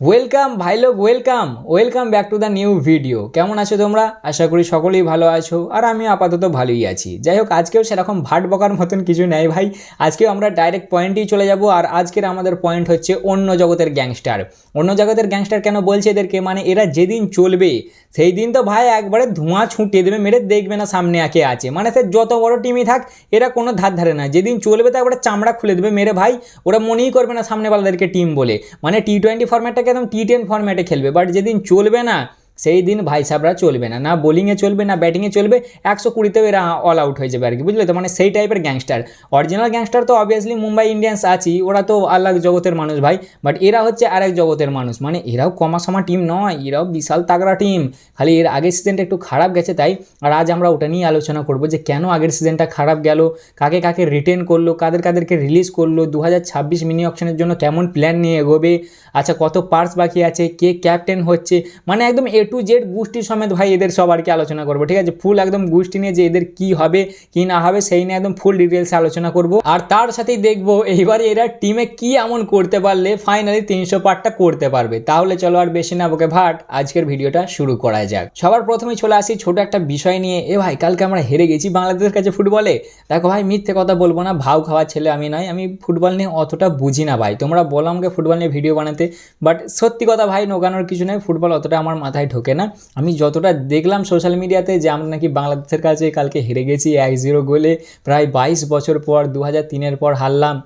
Welcome ভাই লোক welcome welcome back to the new video কেমন আছো তোমরা? আশা করি সকলেই ভালো আছো, আর আমি আপাতত ভালোই আছি। যাই হোক, আজকেও সেরকম ভাট বকার মতন কিছু নেই ভাই। আজকেও আমরা ডাইরেক্ট পয়েন্টেই চলে যাব, আর আজকের আমাদের পয়েন্ট হচ্ছে অন্য জগতের গ্যাংস্টার অন্য জগতের গ্যাংস্টার কেন বলছে এদেরকে? মানে এরা যেদিন চলবে সেই দিন তো ভাই একবারে ধোঁয়া ছুটিয়ে দেবে, মেরে দেখবে না সামনে আঁকে আছে। মানে সে যত বড় টিমই থাক, এরা কোনো ধার ধারে না। যেদিন চলবে তো একবারে চামড়া খুলে দেবে মেরে ভাই। ওরা মনেই করবে না সামনেওয়ালাদেরকে টিম বলে। মানে টি টোয়েন্টি ফর্ম্যাটটাকে একদম টি টেন ফর্ম্যাটে খেলবে বাট যেদিন চলবে না সেই দিন ভাই সাবরা চলবে না না বোলিংয়ে চলবে, না ব্যাটিংয়ে চলবে, একশো কুড়িতেও এরা অল আউট হয়ে যাবে আর কি, বুঝলে তো? মানে সেই টাইপের গ্যাংস্টার অরিজিনাল গ্যাংস্টার তো অবভিয়াসলি মুম্বাই ইন্ডিয়ান্স আছেই ওরা তো আলাদা জগতের মানুষ ভাই বাট এরা হচ্ছে আরেক জগতের মানুষ। মানে এরাও কমাসমা টিম নয়, এরাও বিশাল তাগড়া টিম খালি এর আগের সিজনটা একটু খারাপ গেছে তাই, আর আজ আমরা ওটা নিয়ে আলোচনা করব যে কেন আগের সিজনটা খারাপ গেল, কাকে কাকে রিটেন করল, কাদের কাদেরকে রিলিজ করল দু হাজার ছাব্বিশ মিনি অপশনের জন্য কেমন প্ল্যান নিয়ে এগোবে আচ্ছা কত পার্স বাকি আছে, কে ক্যাপ্টেন হচ্ছে মানে একদম এ টু জেড গোষ্ঠী সমেত ভাই এদের সবারকে আলোচনা করব, ঠিক আছে? ফুল একদম গোষ্ঠী নিয়ে যে এদের কি হবে, কি না হবে, সেই নিয়ে একদম ফুল ডিটেলসে আলোচনা করব। আর তার সাথেই দেখব, এইবারে এরা টিমে কি এমন করতে পারলে ফাইনালি তিনশো পার্টটা করতে পারবে। তাহলে চলো আর বেশি না বকে ভাট, আজকের ভিডিওটা শুরু করা যাক। সবার প্রথমে চলে আসি ছোট একটা বিষয় নিয়ে। এ ভাই, কালকে আমরা হেরে গেছি বাংলাদেশের কাছে ফুটবলে? দেখো ভাই, মিথ্যে কথা বলব না, ভাও খাওয়ার ছেলে আমি নয়, আমি ফুটবল নিয়ে অতটা বুঝি না ভাই। তোমরা বলো আমাকে ফুটবল নিয়ে ভিডিও বানাতে বাট সত্যি কথা ভাই নোকানোর কিছু নয় ফুটবল অতটা আমার মাথায় ঢোকে না। আমি যতটা দেখলাম সোশ্যাল মিডিয়াতে যে আমরা নাকি বাংলাদেশের কাছে কালকে হেরে গেছি এক জিরো গোলে। প্রায় বাইশ বছর পর দু হাজার তিনের পর হারলাম।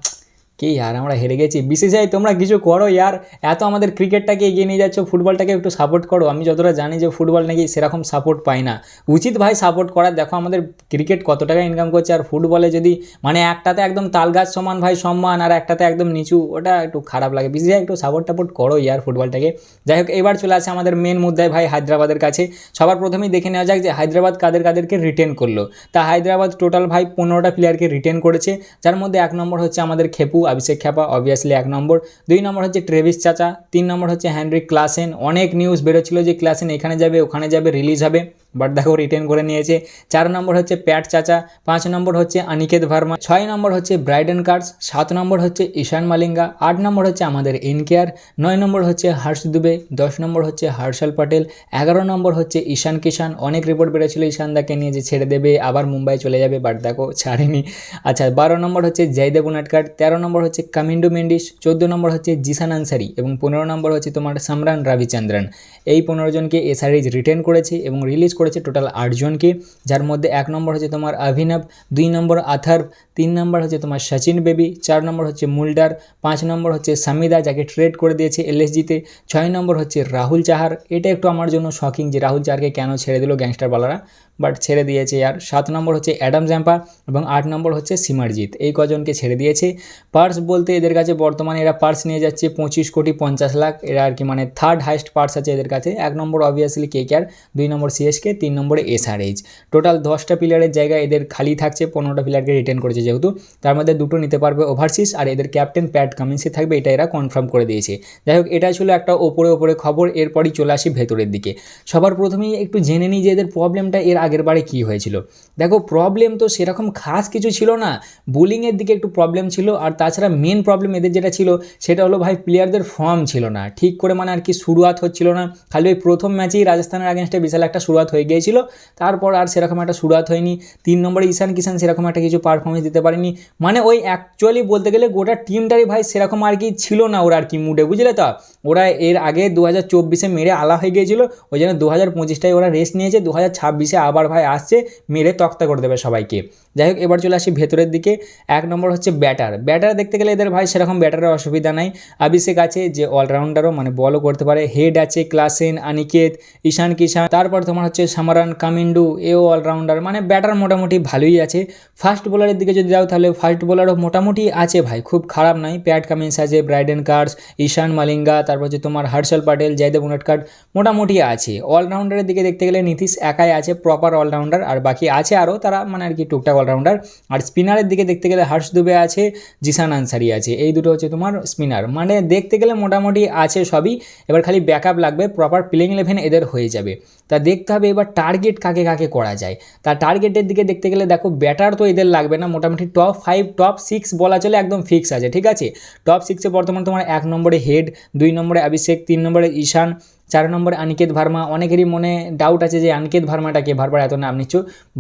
কি আর আমরা হেরে গেছি? বিসিসিআই তোমরা কিছু করো ইয়ার। এত আমাদের ক্রিকেটটাকে এগিয়ে নিয়ে যাচ্ছ ফুটবলটাকে একটু সাপোর্ট করো। আমি যতটা জানি যে ফুটবল নাকি সেরকম সাপোর্ট পাই না। উচিত ভাই সাপোর্ট করার। দেখো আমাদের ক্রিকেট কত টাকা ইনকাম করছে আর ফুটবলে যদি মানে একটাতে একদম তালগাছ সমান ভাই সম্মান আর একটাতে একদম নিচু, ওটা একটু খারাপ লাগে। বিসিসিআই একটু সাপোর্ট টাপোর্ট করো ইয়ার ফুটবলটাকে যাই হোক, এবার চলে আসে আমাদের মেন মুদ্রায় ভাই হায়দ্রাবাদের কাছে। সবার প্রথমেই দেখে নেওয়া যাক যে হায়দ্রাবাদ কাদের কাদেরকে রিটেন করল। তা হায়দ্রাবাদ টোটাল ভাই পনেরোটা প্লেয়ারকে রিটেন করেছে। যার মধ্যে এক নম্বর হচ্ছে আমাদের খেপু অভিষেক খ্যাপা অবভিয়াসলি এক নম্বর। দুই নম্বর হচ্ছে ট্রেভিস চাচা তিন নম্বর হচ্ছে হ্যানরিক ক্লাসেন অনেক নিউজ বেরোচ্ছিল যে ক্লাসেন এখানে যাবে, ওখানে যাবে রিলিজ হবে। বাট দেখো রিটেন করে নিয়েছে চার নম্বর হচ্ছে প্যাট চাচা পাঁচ নম্বর হচ্ছে অনিকেত ভার্মা ছয় নম্বর হচ্ছে ব্রাইডেন কার্স সাত নম্বর হচ্ছে ঈশান মালিঙ্গা আট নম্বর হচ্ছে আমাদের এনকেয়ার নয় নম্বর হচ্ছে হর্ষ দুবে দশ নম্বর হচ্ছে হর্ষল পটেল এগারো নম্বর হচ্ছে ঈশান কিষান অনেক রিপোর্ট বেড়েছিল ঈশান দাকে নিয়ে যে ছেড়ে দেবে আবার মুম্বাই চলে যাবে বাট দেখো ছাড়েনি আচ্ছা বারো নম্বর হচ্ছে জয়দেব উনাটকার তেরো নম্বর হচ্ছে কামিন্ডু মেন্ডিস চোদ্দ নম্বর হচ্ছে জিসান আনসারি এবং পনেরো নম্বর হচ্ছে তোমার সামরান রবিচন্দ্রন এই পনেরো জনকে এসআরএইচ রিটেন করেছে এবং রিলিজ করেছে টোটাল আটজনকে, যার মধ্যে এক নম্বর হচ্ছে তোমার অভিনব, দুই নম্বর আথার তিন নম্বর হচ্ছে তোমার সচিন বেবি, চার নম্বর হচ্ছে মুলডার, পাঁচ নম্বর হচ্ছে সামিদা, যাকে ট্রেড করে দিয়েছে এলএসজিতে, ছয় নম্বর হচ্ছে রাহুল চাহার। এটা একটু আমার জন্য শকিং যে রাহুল চাহারকে কেন ছেড়ে দিল গ্যাংস্টারওয়ালারা বাট ছেড়ে দিয়েছে। আর সাত নম্বর হচ্ছে অ্যাডাম জ্যাম্পা এবং আট নম্বর হচ্ছে সিমারজিৎ। এই কজনকে ছেড়ে দিয়েছে। পার্স বলতে এদের কাছে বর্তমানে এরা পার্স নিয়ে যাচ্ছে পঁচিশ কোটি পঞ্চাশ লাখ। এরা আর কি মানে থার্ড হাইস্ট পার্স আছে এদের কাছে। এক নম্বর অবভিয়াসলি কে কেয়ার দুই নম্বর সিএসকে তিন নম্বরে এসআরএইচ টোটাল দশটা প্লেয়ারের জায়গায় এদের খালি থাকছে, পনেরোটা প্লেয়ারকে রিটার্ন করেছে যেহেতু। তার মধ্যে দুটো নিতে পারবে ওভারসিস আর এদের ক্যাপ্টেন প্যাট কামিন্সি থাকবে, এটা এরা কনফার্ম করে দিয়েছে। যাই হোক এটা ছিল একটা ওপরে ওপরে খবর। এরপরই চলে আসি ভেতরের দিকে। সবার প্রথমেই একটু জেনে নিই যে এদের প্রবলেমটা এর আগের বারে কী হয়েছিল? দেখো প্রবলেম তো সেরকম খাস কিছু ছিল না। বোলিংয়ের দিকে একটু প্রবলেম ছিল, আর তাছাড়া মেন প্রবলেম এদের যেটা ছিল, সেটা হলো ভাই প্লেয়ারদের ফর্ম ছিল না। ঠিক করে মানে আর কি শুরুয়াত হচ্ছিল না। খালি ওই প্রথম ম্যাচেই রাজস্থানের আগেনস্টে বিশাল একটা শুরুয়াত হয়ে গিয়েছিল। তারপর আর সেরকম একটা শুরুয়াত হয়নি। তিন নম্বরে ঈশান কিষান সেরকম একটা কিছু পারফরমেন্স দিতে পারেনি। মানে ওই অ্যাকচুয়ালি বলতে গেলে গোটা টিমটারই ভাই সেরকম আর কি ছিল না ওরা আর কি মুডে বুঝলে তো? ওরা এর আগে দু হাজার চব্বিশে মেরে আলা হয়ে গিয়েছিল। ওই জন্য দু হাজার পঁচিশটায় ওরা রেস্ট নিয়েছে। দু হাজার ছাব্বিশে আবার ভাই আসছে মেরে তক্তা করে দেবে সবাইকে। যাই হোক, এবার চলে আসি ভেতরের দিকে। এক নম্বর হচ্ছে ব্যাটার। ব্যাটার দেখতে গেলে এদের ভাই সেরকম ব্যাটারের অসুবিধা নাই। অভিষেক আছে যে অলরাউন্ডারও মানে বলও করতে পারে। হেড আছে, ক্লাসেন অনিকেত ঈশান কিষান। তারপর তোমার হচ্ছে সামারান, কামিন্ডু, এও অলরাউন্ডার। মানে ব্যাটার মোটামুটি ভালোই আছে। ফার্স্ট বোলারের দিকে যদি যাও তাহলে ফার্স্ট বোলারও মোটামুটি আছে ভাই। খুব খারাপ নাই। প্যাট কামিন্স আছে, ব্রাইডেন কার্স, ঈশান মালিঙ্গা, তারপর হচ্ছে তোমার হর্ষল পাটেল, জয়দেব উনটকাট মোটামুটি আছে। অলরাউন্ডারের দিকে দেখতে গেলে নীতিশ একাই আছে প্রপার অলরাউন্ডার আর বাকি আছে আরও তারা মানে আর কি টুকটাক অলরাউন্ডার আর স্পিনারের দিকে দেখতে গেলে হর্ষ দুবে আছে, জিসান আনসারি আছে। এই দুটো হচ্ছে তোমার স্পিনার মানে দেখতে গেলে মোটামুটি আছে সবই। এবার খালি ব্যাকআপ লাগবে প্রপার প্লেইং ইলেভেন এদের হয়ে যাবে। তা দেখতে হবে এবার টার্গেট কাকে কাকে করা যায়। তা টার্গেটের দিকে দেখতে গেলে দেখো ব্যাটার তো এদের লাগবে না, মোটামুটি টপ ফাইভ টপ সিক্স বলা চলে একদম ফিক্স আছে, ঠিক আছে? টপ সিক্সে বর্তমান তোমার এক নম্বরে হেড দুই নম্বরে অভিষেক, তিন নম্বরে ঈশান চার নম্বরে অনিকেত ভার্মা, অনেকেরই মনে ডাউট আছে যে অনিকেত ভার্মাটাকে ভারবার এত নাম নিচ্ছ।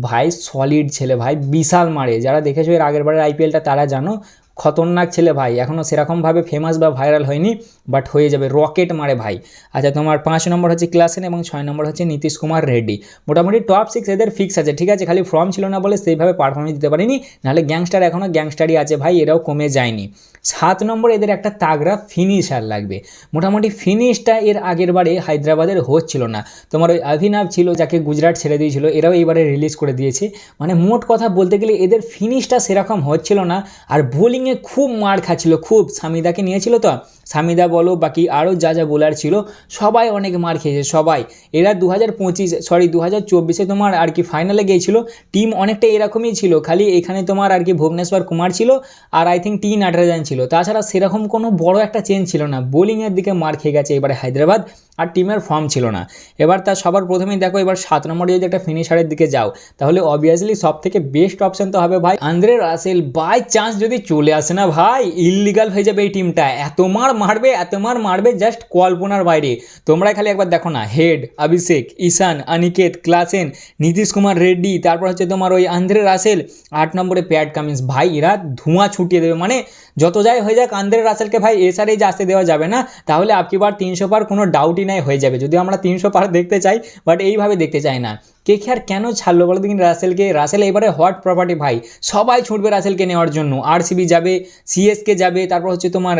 ভাই সলিড ছেলে, ভাই বিশাল মারে। যারা দেখেছ এর আগের বারের আইপিএলটা তারা জানো খতরনাক ছেলে ভাই। এখনও সেরকমভাবে ফেমাস বা ভাইরাল হয়নি বাট হয়ে যাবে রকেট মারে ভাই। আচ্ছা তোমার পাঁচ নম্বর হচ্ছে ক্লাসেন এবং ছয় নম্বর হচ্ছে নীতিশ কুমার রেড্ডি। মোটামুটি টপ সিক্স এদের ফিক্স আছে, ঠিক আছে? খালি ফর্ম ছিল না বলে সেইভাবে পারফরমেন্স দিতে পারিনি। নাহলে গ্যাংস্টার এখনও গ্যাংস্টারই আছে ভাই, এরাও কমে যায়নি। সাত নম্বর এদের একটা তাগড়া ফিনিশার লাগবে। মোটামুটি ফিনিশটা এর আগের বারে হায়দ্রাবাদের হচ্ছিল না। তোমার ওই অভিনব ছিল, যাকে গুজরাট ছেড়ে দিয়েছিল, এরাও এইবারে রিলিজ করে দিয়েছে। মানে মোট কথা বলতে গেলে এদের ফিনিশটা সেরকম হচ্ছিল না, আর বোলিংয়ে খুব মার খাচ্ছিল খুব স্বামীদাকে নিয়েছিল তো। সামিদা বলো, বাকি আরও যা যা বোলার ছিল, সবাই অনেক মার খেয়েছে, সবাই। এরা দু হাজার পঁচিশ সরি দু হাজার চব্বিশে তোমার আর কি ফাইনালে গিয়েছিল টিম অনেকটা এরকমই ছিল, খালি এখানে তোমার আর কি ভুবনেশ্বর কুমার ছিল আর আই থিঙ্ক টি নাটরাজান ছিল। তাছাড়া সেরকম কোনো বড় একটা চেঞ্জ ছিল না বোলিংয়ের দিকে মার খেয়ে গেছে এবারে হায়দ্রাবাদ আর টিমের ফর্ম ছিল না। এবার তার সবার প্রথমেই দেখো, এবার সাত নম্বরে যদি একটা ফিনিশারের দিকে যাও, তাহলে অবভিয়াসলি সব থেকে বেস্ট অপশন তো হবে ভাই আন্দ্রে রাসেল বাই চান্স যদি চলে আসে না ভাই ইললিগাল হয়ে যাবে এই টিমটা এত মার মারবে এত মার মারবে জাস্ট কল্পনার বাইরে। তোমরা খালি একবার দেখো না, হেড অভিষেক ঈশান অনিকেত ক্লাসেন, নীতিশ কুমার রেড্ডি, তারপর হচ্ছে তোমার ওই আন্দ্রে রাসেল, আট নম্বরে প্যাট কামিন্স। ভাই, এরা ধোঁয়া ছুটিয়ে দেবে। মানে যত যাই হয়ে যাক, আন্দ্রে রাসেলকে ভাই এসআরএই আসতে দেওয়া যাবে না, তাহলে আপকি বার তিনশো পার কোনো ডাউটই নাই, হয়ে যাবে। যদি আমরা তিনশো পার দেখতে চাই বাট এইভাবে দেখতে চাই না। কে আর কেন ছাড়লো বলো দেখিনি রাসেলকে? রাসেল এবারে হট প্রপার্টি ভাই। সবাই ছুটবে রাসেলকে নেওয়ার জন্য। আরসিবি যাবে সিএসকে যাবে, তারপর হচ্ছে তোমার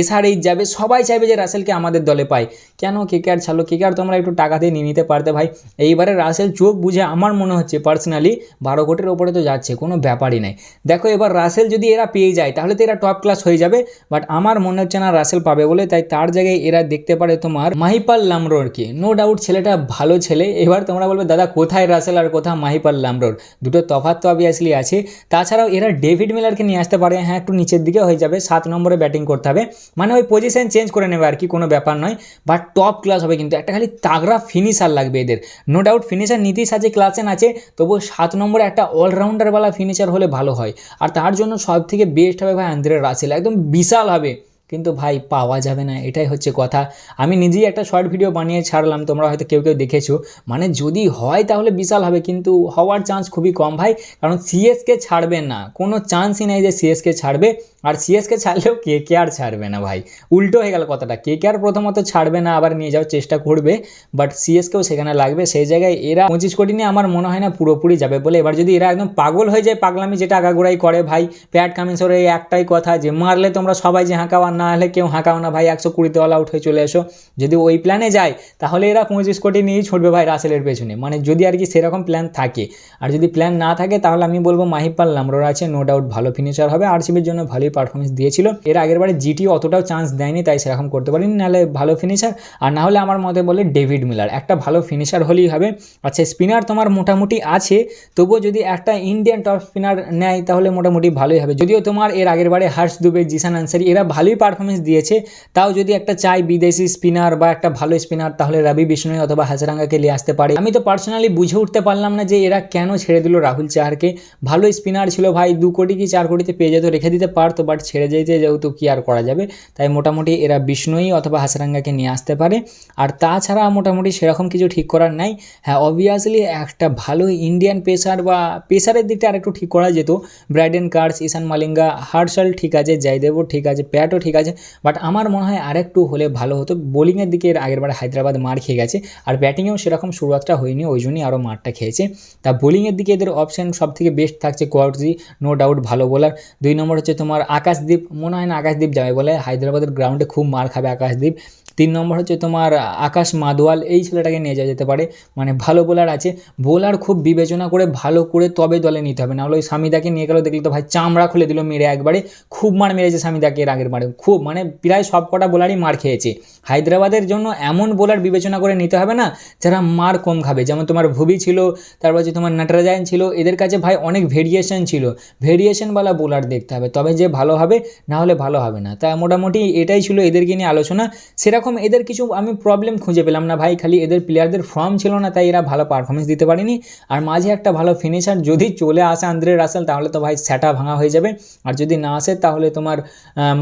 এসআরএইচ যাবে সবাই চাইবে যে রাসেলকে আমাদের দলে পায়। কেন কে আর ছাড়লো? কে আর তোমরা একটু টাকা দিয়ে নিয়ে নিতে পারতে ভাই। এইবারে রাসেল চোখ বুঝে আমার মনে হচ্ছে পার্সোনালি বারো কোটির ওপরে তো যাচ্ছে, কোনো ব্যাপারই নাই। দেখো এবার রাসেল যদি এরা পেয়ে যায়, তাহলে তো এরা টপ ক্লাস হয়ে যাবে। বাট আমার মনে হচ্ছে না রাসেল পাবে বলে, তাই তার জায়গায় এরা দেখতে পারে তোমার মাহিপাল লামরোরকে নো ডাউট ছেলেটা ভালো ছেলে। এবার তোমরা বলবে, দাদা, কোথায় রাসেল আর কোথায় মাহিপাল লামরোর দুটো তফাত তো অবভিয়াসলি আছে। তাছাড়াও এরা ডেভিড মিলারকে নিয়ে আসতে পারে। হ্যাঁ একটু নিচের দিকে হয়ে যাবে। সাত নম্বরে ব্যাটিং করতে হবে। মানে ওই পজিশন চেঞ্জ করে নেবে আর কি, কোনো ব্যাপার নয়। বাট টপ ক্লাস হবে কিন্তু। একটা খালি তাগড়া ফিনিশার লাগবে এদের। নো ডাউট ফিনিশার নীতিশ আছে, ক্লাসেন আছে তবু সাত নম্বরে একটা অলরাউন্ডারওয়ালা ফিনিশার হলে ভালো হয়। আর তার জন্য সব থেকে বেস্ট হবে ভাই আন্দ্রে রাসেল। একদম বিশাল হবে। কিন্তু ভাই, পাওয়া যাবে না, এটাই হচ্ছে কথা। আমি নিজেই একটা শর্ট ভিডিও বানিয়ে ছাড়লাম, তোমরা হয়তো কেউ কেউ দেখেছ। মানে যদি হয় তাহলে বিশাল হবে, কিন্তু হওয়ার চান্স খুবই কম ভাই। কারণ সিএসকে ছাড়বে না। কোনো চান্সই নেই যে সিএসকে ছাড়বে। আর সিএসকে ছাড়লেও কে কে আর ছাড়বে না ভাই? উল্টো হয়ে গেল কথাটা। কে কে আর প্রথমত ছাড়বে না, আবার নিয়ে যাওয়ার চেষ্টা করবে বাট সিএসকেও সেখানে লাগবে। সেই জায়গায় এরা পঁচিশ কোটি নিয়ে আমার মনে হয় না পুরোপুরি যাবে বলে। এবার যদি এরা একদম পাগল হয়ে যায়, পাগলামি যেটা আগাগোড়াই করে ভাই, প্যাট কামিন্সের এই একটাই কথা যে, মারলে তোমরা সবাই যে হাঁকাও, আর না হলে কেউ হাঁকাও না ভাই, একশো কুড়িতে অল আউট হয়ে চলে এসো। যদি ওই প্ল্যানে যায়, তাহলে এরা পঁচিশ কোটি নিয়েই ছুটবে ভাই রাসেলের পেছনে। মানে যদি আর কি সেরকম প্ল্যান থাকে। আর যদি প্ল্যান না থাকে, তাহলে আমি বলব মাহিপাল লামরোর আছে নো ডাউট ভালো ফিনিশার হবে। আরসিবির জন্য ভালোই পারফরমেন্স দিয়েছিল। এর আগের বারে জিটি অতটাও চান্স দেয়নি, তাই সেরকম করতে পারিনি, নাহলে ভালো ফিনিশার আর না হলে আমার মতে বলে ডেভিড মিলার একটা ভালো ফিনিশার হলেই হবে। আচ্ছা স্পিনার তোমার মোটামুটি আছে, তবুও যদি একটা ইন্ডিয়ান টপ স্পিনার নেয়, তাহলে মোটামুটি ভালোই হবে। যদিও তোমার এর আগের বারে হার্ষ দুবে জিসান আনসারি এরা ভালোই পারফরমেন্স দিয়েছে, তাও যদি একটা চাই বিদেশি স্পিনার বা একটা ভালো স্পিনার তাহলে রবি বিষ্ণয় অথবা হাজারাঙ্গাকে নিয়ে আসতে পারে। আমি তো পার্সোনালি বুঝে উঠতে পারলাম না যে এরা কেন ছেড়ে দিল রাহুল চাহারকে ভালো স্পিনার ছিল ভাই, দু কোটি কি চার কোটিতে পেয়ে যেত, রেখে দিতে পারতো বাট ছেড়ে যেতে যেহেতু কি আর করা যাবে? তাই মোটামুটি এরা বিষ্ণুই অথবা হাসারাঙ্গাকে নিয়ে আসতে পারে। আর তাছাড়া মোটামুটি সেরকম কিছু ঠিক করার নাই। হ্যাঁ অবভিয়াসলি একটা ভালো ইন্ডিয়ান পেসার বা পেসারের দিকটা আরেকটু ঠিক করা যেত। ব্রাইডেন কার্স ঈশান মালিঙ্গা হার্শাল ঠিক আছে জয়দেবও ঠিক আছে প্যাটও ঠিক আছে। বাট আমার মনে হয় আরেকটু হলে ভালো হতো। বোলিংয়ের দিকে এর আগেরবার হায়দ্রাবাদ মার খেয়ে গেছে। আর ব্যাটিংয়েও সেরকম শুরুয়াতটা হয়নি, ওই জন্যই আরও মারটা খেয়েছে। তা বোলিংয়ের দিকে এদের অপশন সব থেকে বেস্ট থাকছে কোয়ার্জি নো ডাউট ভালো বোলার দুই নম্বর হচ্ছে তোমার আকাশদীপ মনে হয় না আকাশদীপ যাবে বলে হায়দ্রাবাদের গ্রাউন্ডে খুব মার খাবে আকাশদীপ তিন নম্বর হচ্ছে তোমার আকাশ মাদওয়াল এই ছেলেটাকে নিয়ে যাওয়া যেতে পারে। মানে ভালো বোলার আছে। বোলার খুব বিবেচনা করে ভালো করে তবে দলে নিতে হবে। নাহলে ওই স্বামীদাকে নিয়ে গেল, দেখলে তো ভাই চামড়া খুলে দিল মেরে একবারে। খুব মার মেরেছে স্বামীদাকে এর আগের মারে খুব মানে প্রায় সব কটা বোলারই মার খেয়েছে। হায়দ্রাবাদের জন্য এমন বোলার বিবেচনা করে নিতে হবে না, যারা মার কম খাবে। যেমন তোমার ভুবি ছিল, তারপর হচ্ছে তোমার নাটরাজায়ন ছিল। এদের কাছে ভাই অনেক ভেরিয়েশন ছিল। ভেরিয়েশনওয়ালা বোলার দেখতে হবে। তবে যে ভালো হবে, না হলে ভালো হবে না। তা মোটামুটি এটাই ছিল এদেরকে নিয়ে আলোচনা। সেরকম এদের কিছু আমি প্রবলেম খুঁজে পেলাম না। ভাই, খালি এদের প্লেয়ারদের ফর্ম ছিল না, তাই এরা ভালো পারফরমেন্স দিতে পারেনি। আর মাঝে একটা ভালো ফিনিশার যদি চলে আসে আন্দ্রে রাসেল, তাহলে তো ভাই স্যাটা ভাঙা হয়ে যাবে। আর যদি না আসে, তাহলে তোমার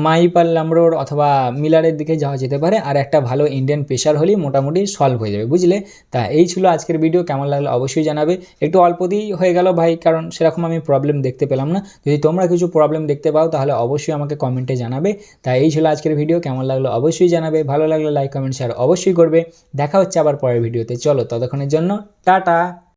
মাইপাল লামরোর অথবা মিলারের দিকে যাওয়া যেতে পারে। আর একটা ভালো ইন্ডিয়ান পেশার হলেই মোটামুটি সলভ হয়ে যাবে, বুঝলে? তা এই ছিল আজকের ভিডিও কেমন লাগল অবশ্যই জানাবে। একটু অল্প দিয়েই হয়ে গেল ভাই, কারণ সেরকম আমি প্রবলেম দেখতে পেলাম না। যদি তোমরা কিছু প্রবলেম দেখতে পাও, তাহলে অবশ্যই আমাকে কমেন্টে জানাবে। তা এই ছিল আজকের ভিডিও কেমন লাগল অবশ্যই জানাবে। ভালো লাগলে লাইক কমেন্ট শেয়ার অবশ্যই করবে। দেখা হচ্ছে আবার পরের ভিডিওতে। চলো, ততক্ষণের জন্য টাটা।